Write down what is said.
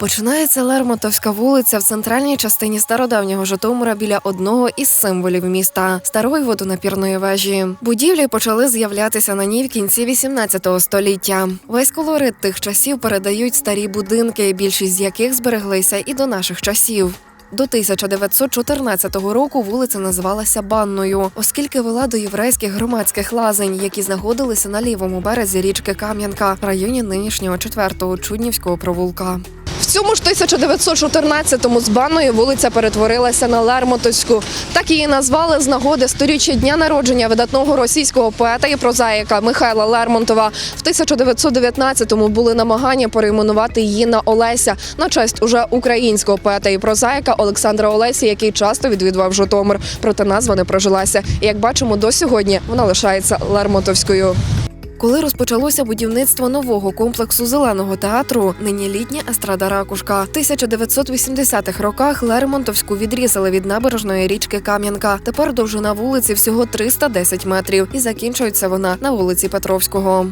Починається Лермонтовська вулиця в центральній частині стародавнього Житомира біля одного із символів міста старої водонапірної вежі. Будівлі почали з'являтися на ній в кінці 18 століття. Весь колорит тих часів передають старі будинки, більшість з яких збереглися і до наших часів. До 1914 року вулиця називалася Банною, оскільки вела до єврейських громадських лазень, які знаходилися на лівому березі річки Кам'янка в районі нинішнього 4-го Чуднівського провулка. Цьому ж 1914-му з банною вулиця перетворилася на Лермотовську. Так її назвали з нагоди сторіччя дня народження видатного російського поета і прозаїка Михайла Лермонтова. В 1919-му були намагання перейменувати її на Олеся на честь уже українського поета і прозаїка Олександра Олесі, який часто відвідував Житомир. Проте назва не прожилася. І як бачимо, до сьогодні вона лишається Лермонтовською. Коли розпочалося будівництво нового комплексу зеленого театру, нині літня естрада ракушка. В 1980-х роках Лермонтовську відрізали від набережної річки Кам'янка. Тепер довжина вулиці всього 310 метрів, і закінчується вона на вулиці Петровського.